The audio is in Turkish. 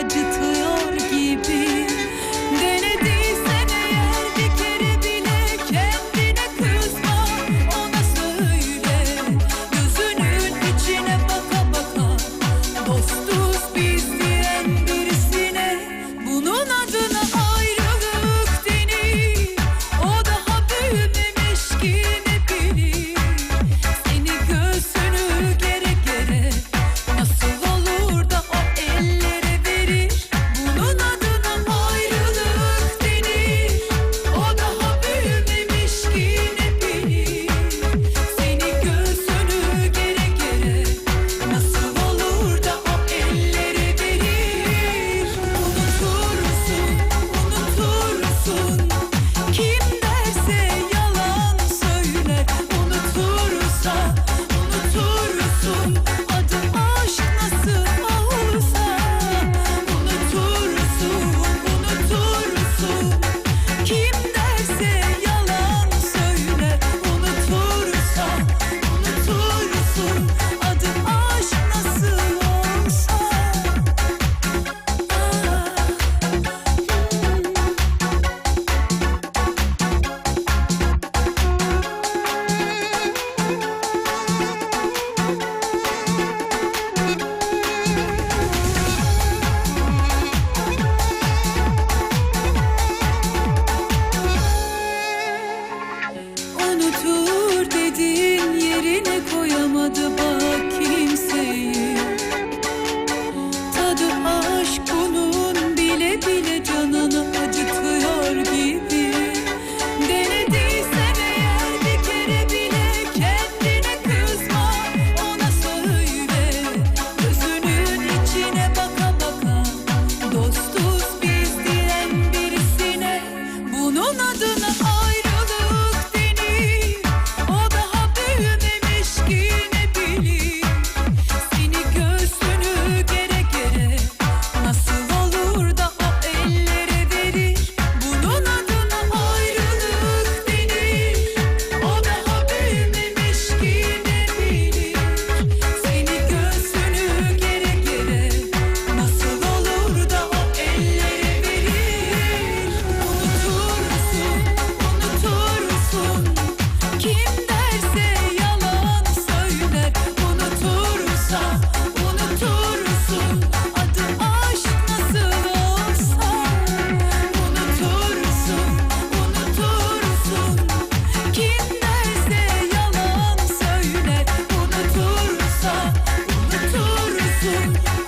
acıtıyor unutur dedin yerine koyamadı bak kim soon.